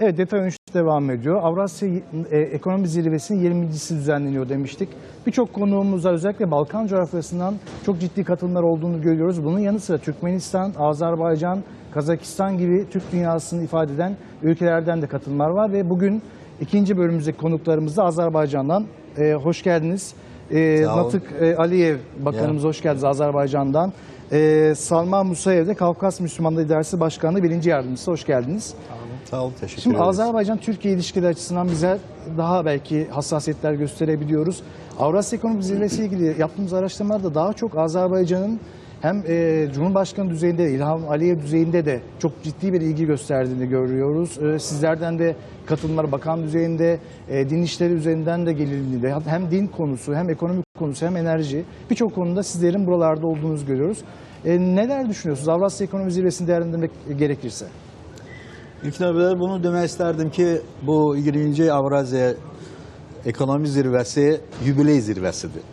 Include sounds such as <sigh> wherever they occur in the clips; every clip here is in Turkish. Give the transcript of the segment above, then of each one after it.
Evet detay 13 devam ediyor. Avrasya e, Ekonomi Zirvesi'nin 20.si düzenleniyor demiştik. Birçok konuğumuzla özellikle Balkan coğrafyasından çok ciddi katılımlar olduğunu görüyoruz. Bunun yanı sıra Türkmenistan, Azerbaycan, Kazakistan gibi Türk dünyasını ifade eden ülkelerden de katılımlar var. Ve bugün ikinci bölümümüzdeki konuklarımız da Azerbaycan'dan. E, hoş geldiniz. E. Natık e, Aliyev Bakanımız hoş geldiniz Azerbaycan'dan. E, Salman Musayev de Kafkas Müslümanları İdaresi Başkanı birinci yardımcısı. Hoş geldiniz. Sağ olun, teşekkür Şimdi ederiz. Azerbaycan-Türkiye ilişkileri açısından bize daha belki hassasiyetler gösterebiliyoruz. Avrasya Ekonomik Zirvesi ile ilgili yaptığımız araştırmalarda daha çok Azerbaycan'ın hem e, Cumhurbaşkanı düzeyinde, İlham Aliyev düzeyinde de çok ciddi bir ilgi gösterdiğini görüyoruz. E, sizlerden de katılımlar bakan düzeyinde, e, din işleri üzerinden de gelindiğinde hem din konusu, hem ekonomik konusu, hem enerji birçok konuda sizlerin buralarda olduğunuzu görüyoruz. E, neler düşünüyorsunuz Avrasya Ekonomik Zirvesi'ni değerlendirmek gerekirse? İlk növbədə bunu demək istərdim ki, bu 20-ci Avraziya Ekonomi Zirvəsi yubiley zirvəsidir.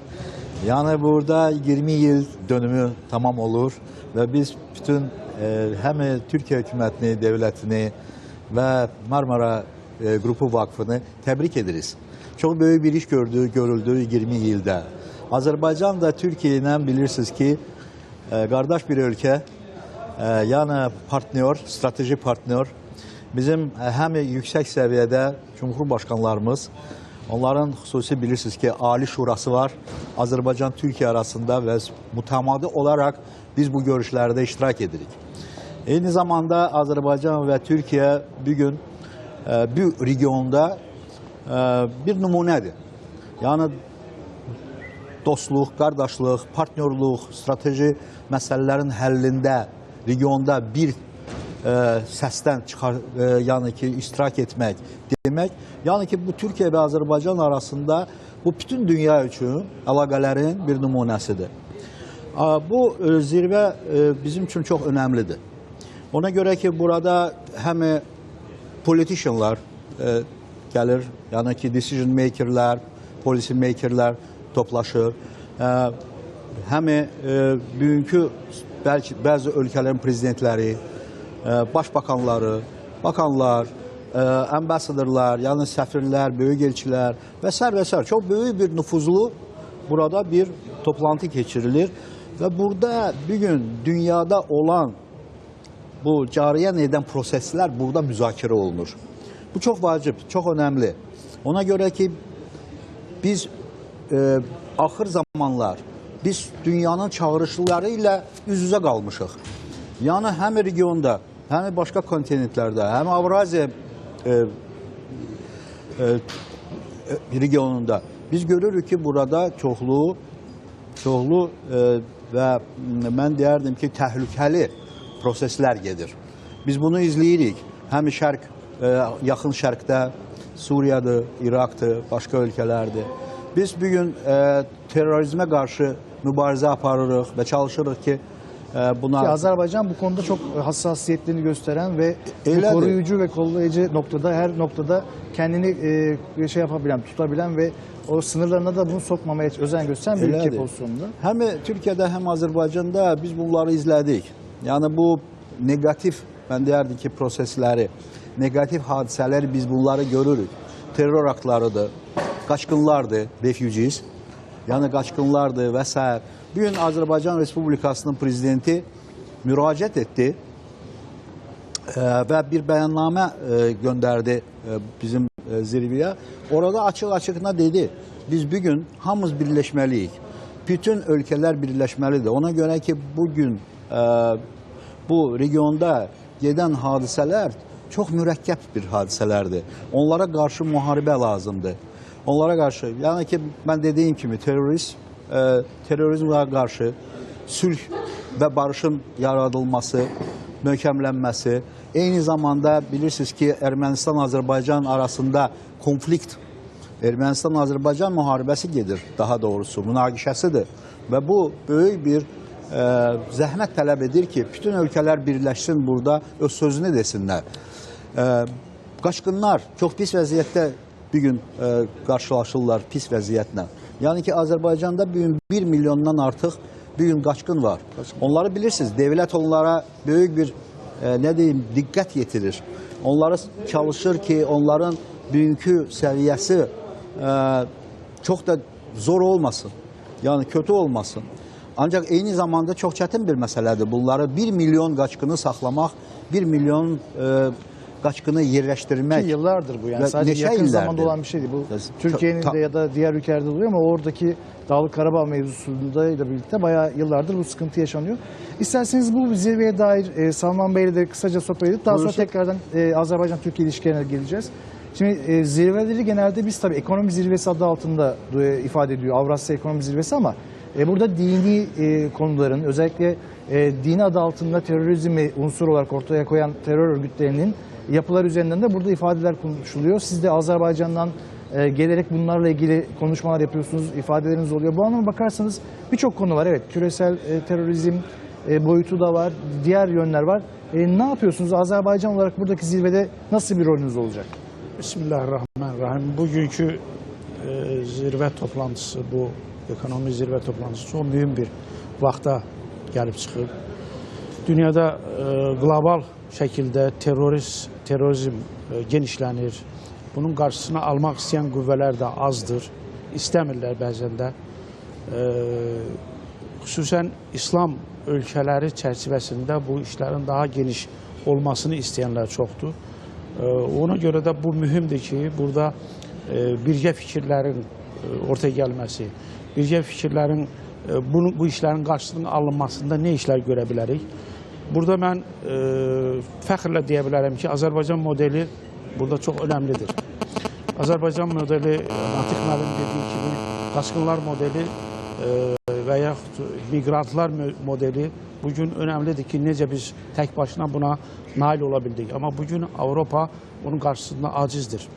Yəni burada 20 il dönümü tamam olur və biz bütün e, həm Türkiyə hökumətini, dövlətini və Marmara e, Qrupu Vakfını təbrik ediriz. Çox böyük bir iş gördü, görüldü 20 ildə. Azərbaycan da Türkiyə ilə bilirsiniz ki, e, qardaş bir ölkə, e, yəni partnyor, strateji partnyor. Bizim e, həm yüksək səviyyədə cumhurbaşqanlarımız, onların xüsusi bilirsiniz ki, Ali Şurası var. Azərbaycan Türkiyə arasında və mütəmadi olaraq biz bu görüşlərdə iştirak edirik. Eyni zamanda Azərbaycan və Türkiyə bu gün e, bu regionda e, bir nümunədir. Yəni dostluq, qardaşlıq, partnyorluq, strateji məsələlərin həllində regionda bir səsdən çıxar, e, yəni ki, iştirak etmək demək, yəni ki, bu Türkiyə və Azərbaycan arasında bu bütün dünya üçün əlaqələrin bir nümunəsidir. Bu e, zirvə e, bizim üçün çox önəmlidir. Ona görə ki, burada həm politicianlar e, gəlir, yəni ki, decision makerlər, policy makerlər toplaşır. E, həm e, bugünkü bəlkə bəzi ölkələrin prezidentləri, e, başbakanları, bakanlar, e, ambasadorlar, yəni səfirlər, böyük elçilər və sər və sər çox böyük bir nüfuzlu burada bir toplantı keçirilir və burada bu gün dünyada olan bu cariyə edən proseslər burada müzakirə olunur. Bu çox vacib, çox önəmli. Ona görə ki, biz e, axır zamanlar biz dünyanın çağırışları ilə üz-üzə qalmışıq. Yəni həm regionda, həm başqa kontinentlərdə, həm Avraziya e, e, e, regionunda biz görürük ki, burada çoxlu çoxlu e, və mən deyərdim ki, təhlükəli proseslər gedir. Biz bunu izləyirik. Həm şərq, e, yaxın şərqdə, Suriyadır, İraqdır, başqa ölkələrdir. Biz bu gün e, terrorizmə qarşı mübarizə aparırıq və çalışırıq ki, buna Ki Azerbaycan bu konuda çok hassasiyetlerini gösteren ve Öyledir. koruyucu ve kollayıcı noktada her noktada kendini e, şey yapabilen, tutabilen ve o sınırlarına da bunu sokmamaya özen gösteren bir ülke Elədir. pozisyonunda. Həm Türkiyədə, həm Azərbaycanda biz bunları izlədik. Yəni bu negativ, mən deyərdim ki, prosesləri, negativ hadisələri biz bunları görürük. Terror aktlarıdır, qaçqınlardır, refugees. Yəni qaçqınlardır və s. Bu gün Azərbaycan Respublikasının prezidenti müraciət etdi e, və bir bəyannamə e, göndərdi e, bizim zirvəyə. Orada açıq-açığına dedi, biz bu gün hamımız birləşməliyik. Bütün ölkələr birləşməlidir. Ona görə ki, bu gün e, bu regionda gedən hadisələr çox mürəkkəb bir hadisələrdir. Onlara qarşı müharibə lazımdır. Onlara qarşı, yəni ki, mən dediyim kimi terörist, e, terrorizmə qarşı sülh və barışın yaradılması, möhkəmlənməsi, eyni zamanda bilirsiniz ki, Ermənistan-Azərbaycan arasında konflikt, Ermənistan-Azərbaycan müharibəsi gedir, daha doğrusu, münaqişəsidir. Və bu böyük bir e, zəhmət tələb edir ki, bütün ölkələr birləşsin burada, öz sözünü desinlər. E, qaçqınlar çox pis vəziyyətdə bir gün e, qarşılaşırlar pis vəziyyətlə. Yəni ki, Azərbaycanda bu gün 1 milyondan artıq bu gün qaçqın var. Onları bilirsiniz, devlət onlara böyük bir e, nə deyim, diqqət yetirir. Onlara çalışır ki onların bugünkü səviyyəsi e, çok da zor olmasın. Yani kötü olmasın. Ancak eyni zamanda çok çətin bir məsələdir. Bunları 1 milyon qaçqını saxlamaq, 1 milyon e, qaçqını yerləşdirmək. Ki yıllardır bu yani sadece yakın illerdir. zamanda olan bir şey değil. Bu Türkiye'nin de ya da diğer ülkelerde oluyor ama oradaki Dağlık Karabağ mevzusunda ile birlikte bayağı yıllardır bu sıkıntı yaşanıyor. İsterseniz bu zirveye dair e, Salman Bey'le de kısaca sohbet edip daha sonra Buyursun. tekrardan e, Azerbaycan-Türkiye ilişkilerine geleceğiz. Şimdi e, zirveleri genelde biz tabii ekonomi zirvesi adı altında e, ifade ediyor. Avrasya Ekonomi Zirvesi ama e, burada dini e, konuların özellikle e, dini adı altında terörizmi unsur olarak ortaya koyan terör örgütlerinin yapılar üzerinden de burada ifadeler konuşuluyor. Siz de Azerbaycan'dan e, gelerek bunlarla ilgili konuşmalar yapıyorsunuz, ifadeleriniz oluyor. Bu anlamda bakarsanız birçok konu var. Evet, küresel e, terörizm e, boyutu da var, diğer yönler var. E, ne yapıyorsunuz? Azerbaycan olarak buradaki zirvede nasıl bir rolünüz olacak? Bismillahirrahmanirrahim. Bugünkü e, zirvə toplantısı, bu ekonomi zirvə toplantısı çox mühüm bir vaxta gəlib çıxıb. Dünyada e, qlobal şəkildə terrorist, terrorizm e, genişlənir. Bunun qarşısını almaq istəyən qüvvələr də azdır. İstəmirlər bəzən də. E, İslam ölkələri çərçivəsində bu işlərin daha geniş olmasını istəyənlər çoxdur. E, Ona görə də bu mühümdür ki, burada e, birgə fikirlərin e, ortaya gəlməsi, birgə fikirlərin bunu, bu işlərin qarşısının alınmasında nə işlər görə? Burada mən e, fəxrlə deyə ki, Azərbaycan modeli burada çox önəmlidir. Azərbaycan modeli, e, Natiq müəllim dediyi kimi, qaçqınlar modeli e, və yaxud modeli bugün önəmlidir ki, necə biz tək başına buna nail ola bildik. Amma bugün Avropa bunun qarşısında acizdir.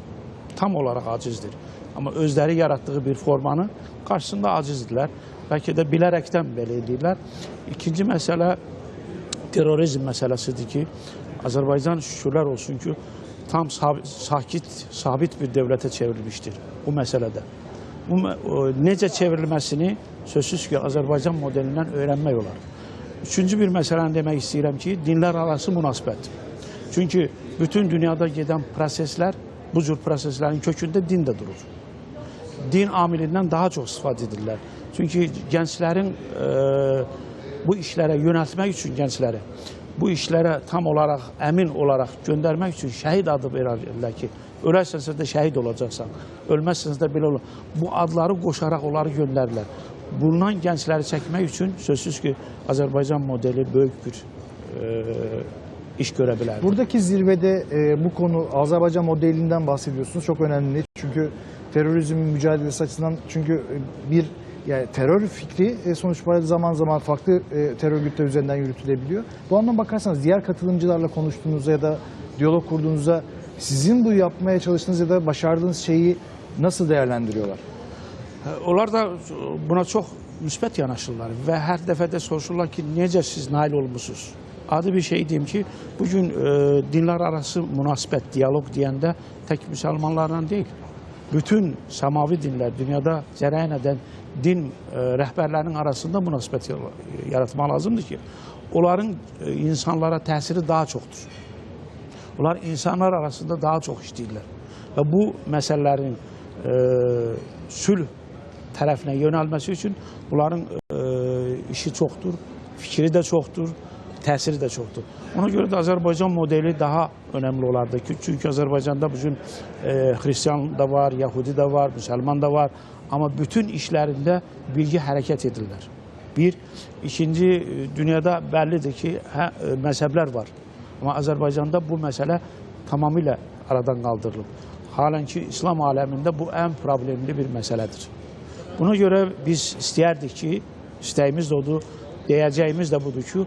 Tam olaraq acizdir. Amma özləri yaratdığı bir formanı qarşısında acizdirlər. Bəlkə də bilərəkdən belə edirlər. İkinci məsələ terrorizm məsələsidir ki, Azərbaycan şükürlər olsun ki, tam sakit, sabit bir dövlətə çevrilmişdir bu məsələdə. Bu necə çevrilməsini sözsüz ki, Azərbaycan modelindən öyrənmək olar. Üçüncü bir məsələni demək istəyirəm ki, dinlər arası münasibət. Çünki bütün dünyada gedən proseslər, bu cür proseslərin kökündə din də durur din amilindən daha çox istifadə edirlər. Çünki gənclərin e, bu işlərə yönəltmək üçün gəncləri, bu işlərə tam olaraq, əmin olaraq göndərmək üçün şəhid adı verirlər ki, ölərsənsə də şəhid olacaqsan, ölməzsənsə də belə olur. Bu adları qoşaraq onları göndərirlər. Bundan gəncləri çəkmək üçün sözsüz ki, Azərbaycan modeli böyük bir e, iş görə bilər. Buradaki zirvede e, bu konu Azerbaycan modelinden bahsediyorsunuz. Çok önemli. Çünkü terörizmin mücadelesi açısından çünkü bir yani terör fikri e, sonuç itibariyle zaman zaman farklı e, terör örgütleri üzerinden yürütülebiliyor. Bu anlamda bakarsanız diğer katılımcılarla konuştuğunuzda ya da diyalog kurduğunuzda sizin bu yapmaya çalıştığınız ya da başardığınız şeyi nasıl değerlendiriyorlar? Onlar da buna çox müsbət yanaşırlar və hər dəfə də soruşurlar ki, necə siz nail olmusunuz? Adi bir şey deyim ki, bugün e, dinlər arası münasibət, dialoq deyəndə tək müsəlmanlarla deyil, bütün səmavi dinlər, dünyada cərəyan edən din e, rəhbərlərinin arasında münasibət yaratmaq lazımdır ki, onların e, insanlara təsiri daha çoxdur. Onlar insanlar arasında daha çox işləyirlər. Və bu məsələlərin e, sülh tərəfinə yönəlməsi üçün bunların işi çoxdur, fikri də çoxdur, təsiri də çoxdur. Ona görə də Azərbaycan modeli daha önəmli olardı ki, çünki Azərbaycanda bugün e, Xristian da var, Yahudi da var, Müsəlman da var, amma bütün işlərində bilgi hərəkət edirlər. Bir, ikinci e, dünyada bəllidir ki, hə, e, məzhəblər var. Amma Azərbaycanda bu məsələ tamamilə aradan qaldırılıb. Halən ki, İslam aləmində bu ən problemli bir məsələdir. Buna görə biz istəyərdik ki, istəyimiz də odur, deyəcəyimiz də budur ki,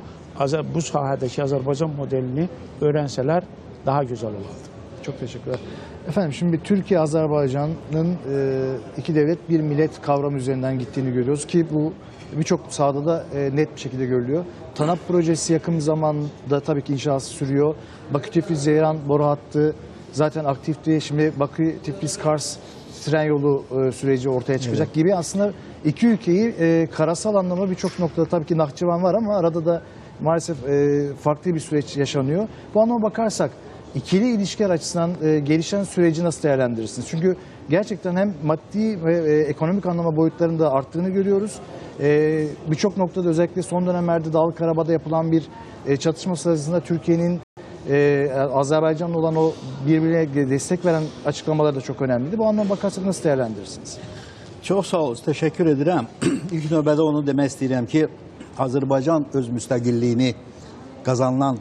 bu sahədəki Azərbaycan modelini öyrənsələr daha gözəl olardı. Çok teşekkürler. Efendim şimdi Türkiye Azerbaycan'ın e, iki devlet bir millet kavramı üzerinden gittiğini görüyoruz ki bu birçok sahada da e, net bir şekilde görülüyor. TANAP projesi yakın zamanda tabii ki inşası sürüyor. Bakü Tiflis Zeyran boru hattı zaten aktifti. Şimdi Bakü Tiflis Kars tren yolu e, süreci ortaya çıkacak gibi aslında iki ülkeyi e, karasal anlamda birçok noktada tabii ki Nahçıvan var ama arada da maalesef e, farklı bir süreç yaşanıyor. Bu anlama bakarsak ikili ilişkiler açısından e, gelişen süreci nasıl değerlendirirsiniz? Çünkü gerçekten hem maddi ve e, ekonomik anlama boyutlarında arttığını görüyoruz. E, Birçok noktada özellikle son dönemlerde Dağlı Karabağ'da yapılan bir e, çatışma sırasında Türkiye'nin e, Azerbaycan'la olan o birbirine destek veren açıklamaları da çok önemliydi. Bu anlamda bakarsak nasıl değerlendirirsiniz? Çox sağ olun, təşəkkür edirəm. <clears throat> İlk növbədə onu demək istəyirəm ki, Azərbaycan öz müstəqilliyini qazanılan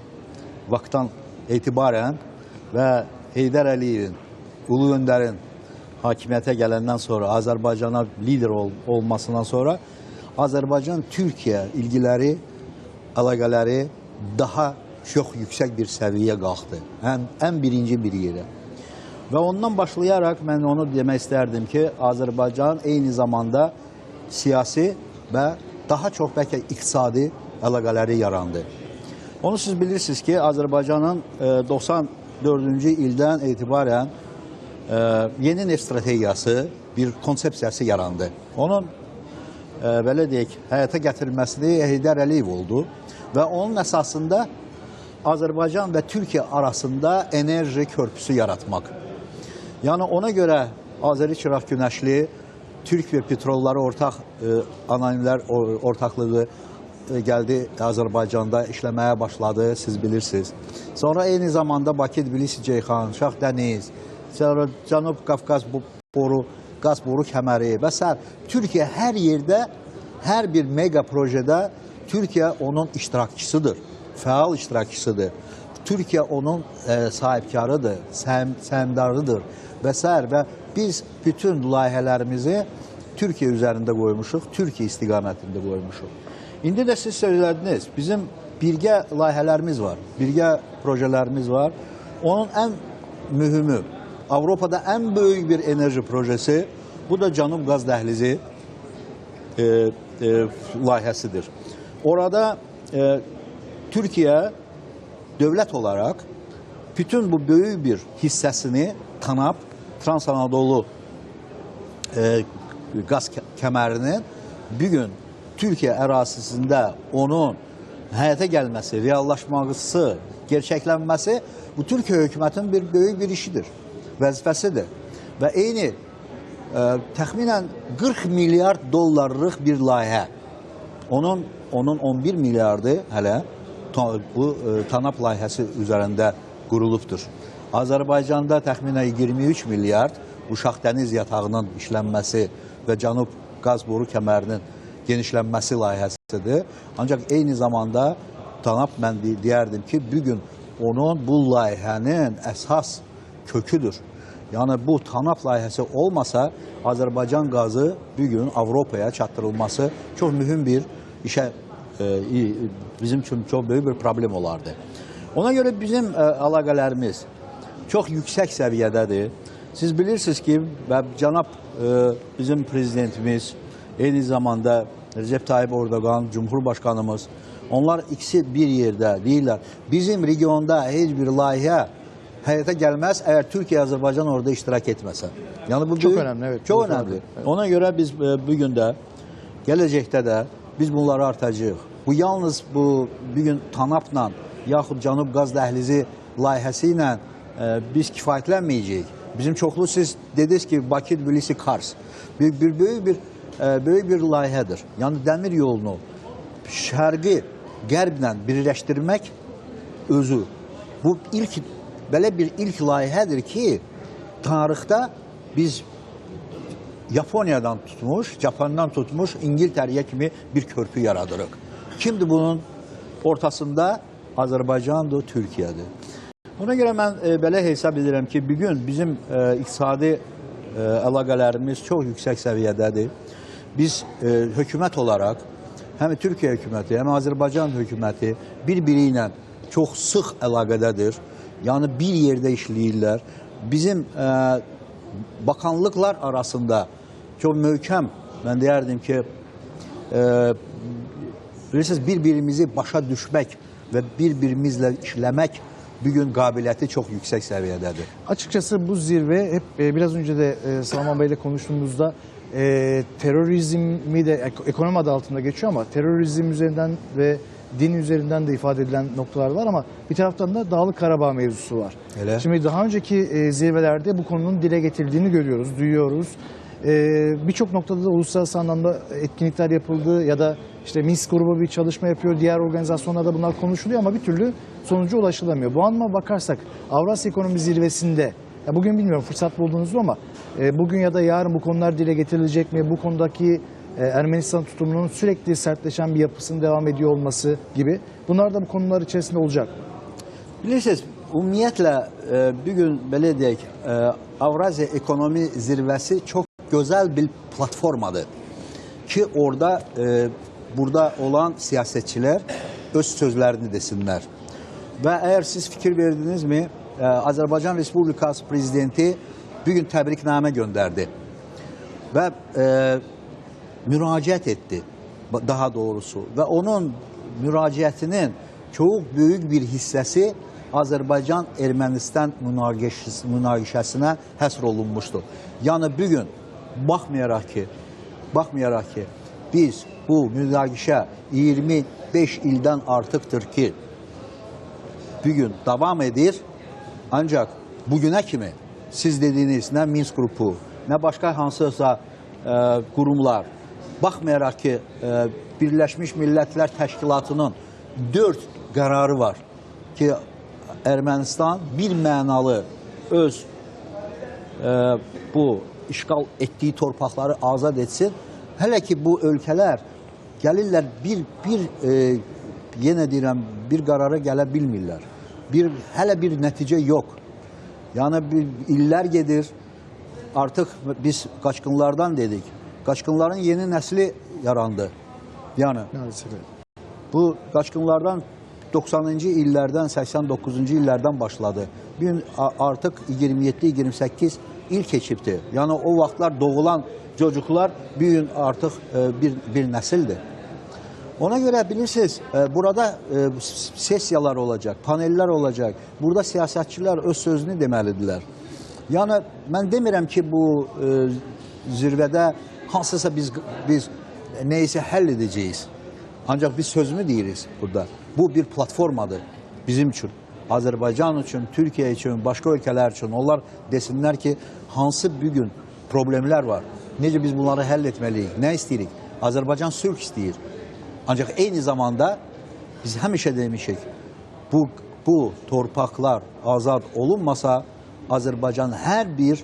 vaxtdan etibarən və Heydər Əliyevin, Ulu Öndərin hakimiyyətə gələndən sonra, Azərbaycana lider ol olmasından sonra Azərbaycan Türkiyə ilgiləri, əlaqələri daha çox yüksək bir səviyyəyə qalxdı. Ən, ən birinci bir yerə. Və ondan başlayaraq mən onu demək istərdim ki, Azərbaycan eyni zamanda siyasi və daha çox bəlkə iqtisadi əlaqələri yarandı. Onu siz bilirsiniz ki, Azərbaycanın e, 94-cü ildən etibarən e, yeni neft strategiyası, bir konsepsiyası yarandı. Onun e, belə deyək, həyata gətirilməsini Heydər Əliyev oldu və onun əsasında Azərbaycan və Türkiyə arasında enerji körpüsü yaratmaq. Yəni ona görə Azəri Çıraq Günəşli Türk və petrolları ortaq e, anonimlər ortaqlığı e, gəldi Azərbaycanda işləməyə başladı, siz bilirsiniz. Sonra eyni zamanda Bakı, Tbilisi, Ceyxan, Şax dəniz, Cənub Qafqaz boru, qaz boru kəməri və s. Türkiyə hər yerdə, hər bir mega projedə Türkiyə onun iştirakçısıdır, fəal iştirakçısıdır. Türkiyə onun e, sahibkarıdır, səhəm, səhmdarıdır və s. və biz bütün layihələrimizi Türkiyə üzərində qoymuşuq, Türkiyə istiqamətində qoymuşuq. İndi də siz söylədiniz, bizim birgə layihələrimiz var, birgə projelərimiz var. Onun ən mühümü, Avropada ən böyük bir enerji projesi, bu da Canub Qaz Dəhlizi e, e, layihəsidir. Orada e, Türkiyə dövlət olaraq bütün bu böyük bir hissəsini Tanap, Trans Anadolu e, qaz kə- kəmərinin bu gün Türkiyə ərazisində onun həyata gəlməsi, reallaşması, gerçəklənməsi bu Türkiyə hökumətinin bir böyük bir işidir, vəzifəsidir. Və eyni e, təxminən 40 milyard dollarlıq bir layihə. Onun onun 11 milyardı hələ bu e, TANAP layihəsi üzərində qurulubdur. Azərbaycanda təxminən 23 milyard bu Şax dəniz yatağının işlənməsi və Cənub qaz boru kəmərinin genişlənməsi layihəsidir. Ancaq eyni zamanda TANAP mən de- deyərdim ki, bu gün onun bu layihənin əsas köküdür. Yəni bu TANAP layihəsi olmasa Azərbaycan qazı bu gün Avropaya çatdırılması çox mühüm bir işə e, bizim üçün çox böyük bir problem olardı. Ona görə bizim e, əlaqələrimiz çox yüksək səviyyədədir. Siz bilirsiniz ki, və cənab e, bizim prezidentimiz, eyni zamanda Recep Tayyip Erdoğan, Cumhurbaşkanımız, onlar ikisi bir yerdə deyirlər. Bizim regionda heç bir layihə həyata gəlməz əgər Türkiyə, Azərbaycan orada iştirak etməsə. Yəni bu Çox böyük- önəmli, evet. Çox Doğru, önəmli. evet. Ona görə biz e, bu gün də gələcəkdə də biz bunları artacağıq. Bu yalnız bu bu gün TANAP-la yaxud Cənub Qaz Dəhlizi layihəsi ilə e, biz kifayətlənməyəcəyik. Bizim çoxlu siz dediniz ki, Bakı, Tbilisi, Kars bir, bir böyük bir böyük bir layihədir. Yəni dəmir yolunu şərqi qərblə birləşdirmək özü. Bu ilk belə bir ilk layihədir ki, tarixdə biz Yaponiyadan tutmuş, Japondan tutmuş İngiltərəyə kimi bir körpü yaradırıq. Kimdir bunun ortasında? Azərbaycandır, Türkiyədir. Buna görə mən e, belə hesab edirəm ki, bu gün bizim e, iqtisadi e, əlaqələrimiz çox yüksək səviyyədədir. Biz e, hökumət olaraq həm Türkiyə hökuməti, həm Azərbaycan hökuməti bir-biri ilə çox sıx əlaqədədir. Yəni bir yerdə işləyirlər. Bizim e, bakanlıklar arasında çok möhkəm, mən deyərdim ki, e, bir-birimizi başa düşmək və bir-birimizlə işləmək bugün qabiliyyəti çox yüksək səviyyədədir. Açıkçası bu zirve hep e, biraz önce de e, Salman Bey ile konuştuğumuzda e, terörizmi de ek- ekonomi adı altında geçiyor ama terörizm üzerinden ve din üzerinden de ifade edilen noktalar var ama bir taraftan da Dağlık Karabağ mevzusu var. Öyle. Şimdi daha önceki e, zirvelerde bu konunun dile getirildiğini görüyoruz, duyuyoruz. E, Birçok noktada da uluslararası anlamda etkinlikler yapıldı ya da işte Minsk grubu bir çalışma yapıyor, diğer organizasyonlarda bunlar konuşuluyor ama bir türlü sonuca ulaşılamıyor. Bu anlama bakarsak Avrasya Ekonomi Zirvesi'nde, ya bugün bilmiyorum fırsat buldunuz mu ama bugün ya da yarın bu konular dile getirilecek mi? Bu konudaki e, Ermenistan tutumunun sürekli sertleşen bir yapısının devam ediyor olması gibi. Bunlar da bu konular içerisinde olacak. Bilirsiniz, ümumiyyətlə e, bir gün belə deyək, e, Avraziya Ekonomi Zirvəsi çox gözəl bir platformadır ki, orada e, burada olan siyasətçilər öz sözlərini desinlər. Və əgər siz fikir verdinizmi, e, Azərbaycan Respublikası prezidenti bir gün təbriknamə göndərdi və e, müraciət etdi daha doğrusu və onun müraciətinin çox böyük bir hissəsi Azərbaycan-Ermənistan münaqişəsi- münaqişəsinə həsr olunmuşdur. Yəni bu gün baxmayaraq ki, baxmayaraq ki, biz bu münaqişə 25 ildən artıqdır ki, bir gün davam edir. Ancaq bugünə kimi siz dediyiniz nə Minsk qrupu, nə başqa hansısa e, qurumlar baxmayaraq ki, e, Birləşmiş Millətlər Təşkilatının 4 qərarı var ki, Ermənistan bir mənalı öz e, bu işğal etdiyi torpaqları azad etsin. Hələ ki bu ölkələr gəlirlər bir bir e, yenə deyirəm bir qərara gələ bilmirlər. Bir hələ bir nəticə yox. Yəni bir illər gedir. Artıq biz qaçqınlardan dedik. Qaçqınların yeni nəsli yarandı. Maalesef. bu qaçqınlardan 90-cı illərdən 89-cu illərdən başladı. Gün artıq 27-28 il keçibdi. Yəni o vaxtlar doğulan çocuklar bu gün artıq e, bir bir nəsildir. Ona görə bilirsiniz, e, burada e, sessiyalar olacaq, panellər olacaq. Burada siyasətçilər öz sözünü deməlidirlər. Yəni mən demirəm ki, bu e, zirvədə hansısa biz biz nə isə həll edəcəyik. Ancaq biz sözümü deyirik burada. Bu bir platformadır bizim üçün. Azərbaycan üçün, Türkiyə üçün, başqa ölkələr üçün. Onlar desinlər ki, hansı bir gün problemlər var. Necə biz bunları həll etməliyik? Nə istəyirik? Azərbaycan sülh istəyir. Ancaq eyni zamanda biz həmişə demişik, bu bu torpaqlar azad olunmasa Azərbaycan hər bir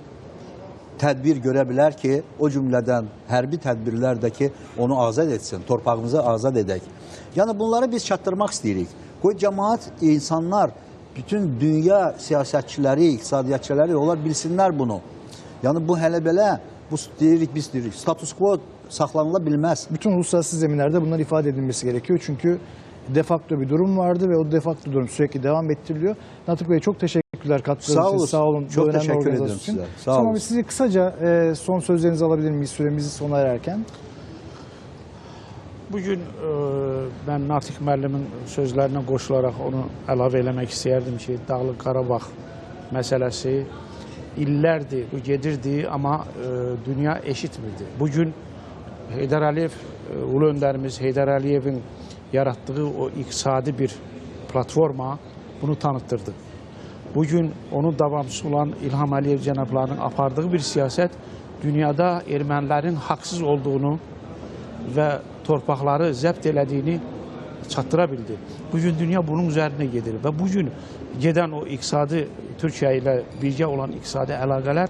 tədbir görə bilər ki, o cümlədən hərbi tədbirlər də ki, onu azad etsin, torpağımızı azad edək. Yəni bunları biz çatdırmaq istəyirik. Qoy cəmaət, insanlar, bütün dünya siyasətçiləri, iqtisadiyyatçıları onlar bilsinlər bunu. Yəni bu hələ belə bu deyirik biz deyirik. Status quo saxlanıla bilməz. Bütün uluslararası zeminlerde bunlar ifade edilmesi gerekiyor. Çünkü de facto bir durum vardı ve o de facto durum sürekli devam ettiriliyor. Natık Bey çok teşekkürler katkılarınız Sağ için. olun. Sağ olun. Çok önemli teşekkür için. size. Sağ olun. biz sizi kısaca e, son sözlerinizi alabilir miyiz? Süremizi sona ererken. Bugün e, mən Natiq müəllimin sözlərinə qoşularaq onu əlavə eləmək istəyərdim ki, Dağlıq Qarabağ məsələsi illərdir bu gedirdi, amma e, dünya eşitmirdi. Bugün Əliyev, e, ulu öndərimiz Heydər Əliyevin yaratdığı o iqtisadi bir platforma bunu tanıtdırdı. Bugün onun davamçısı olan İlham Əliyev cənablarının apardığı bir siyasət dünyada ermənilərin haqsız olduğunu və torpaqları zəbt elədiyini çatdıra. Bugün dünya bunun üzərinə gedir və bugün gedən o iqtisadi Türkiyə ilə birgə olan iqtisadi əlaqələr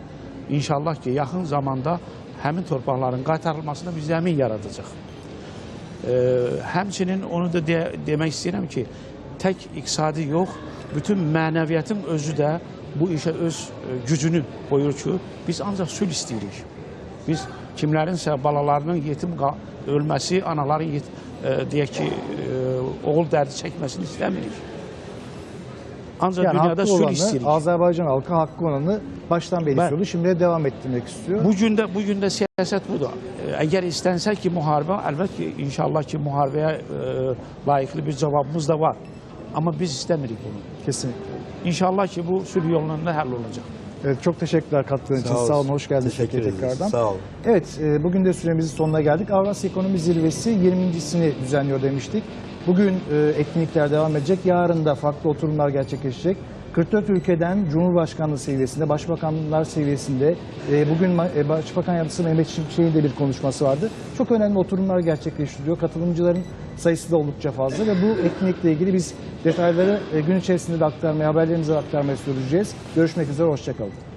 inşallah ki, yaxın zamanda həmin torpaqların qaytarılmasına bir zəmin yaradacaq. Ee, həmçinin onu da de, demək istəyirəm ki, tək iqtisadi yox, bütün mənəviyyatın özü də bu işə öz e, gücünü qoyur ki, biz ancaq sülh istəyirik. Biz kimlərinsə balalarının yetim ölməsi, anaların yet, e, deyək ki, e, oğul dərdi çəkməsini istəmirik. Ancaq Yani dünyada olanı, istəyirik. Azerbaycan halkı hakkı olanı baştan beri Ben- istiyordu. Şimdi de devam ettirmek istiyor. Bugün də bugün də siyasət budur. E, Əgər istənsə ki, müharibə, əlbəttə ki, inşallah ki, müharibəyə e, layiqli bir cavabımız da var. Amma biz istəmirik bunu. Kesinlikle. İnşallah ki, bu sülh yolunda həll olacaq. Evet, çok teşekkürler katkılarınız için. Sağ Sağ olun. olsun. Hoş geldiniz Teşekkür ederiz. tekrardan. Sağ olun. Evet, e, bugün de süremizin sonuna geldik. Avrasya Ekonomi Zirvesi 20.sini düzenliyor demiştik. Bugün e, etkinlikler devam edecek. Yarın da farklı oturumlar gerçekleşecek. 44 ülkeden Cumhurbaşkanlığı seviyesinde, Başbakanlar seviyesinde, e, bugün e, Başbakan Yardımcısı Mehmet Şimşek'in de bir konuşması vardı. Çok önemli oturumlar gerçekleştiriliyor. Katılımcıların sayısı da oldukça fazla ve bu etkinlikle ilgili biz detayları e, gün içerisinde de aktarmaya, haberlerimize aktarmaya sürdüreceğiz. Görüşmek üzere, hoşçakalın.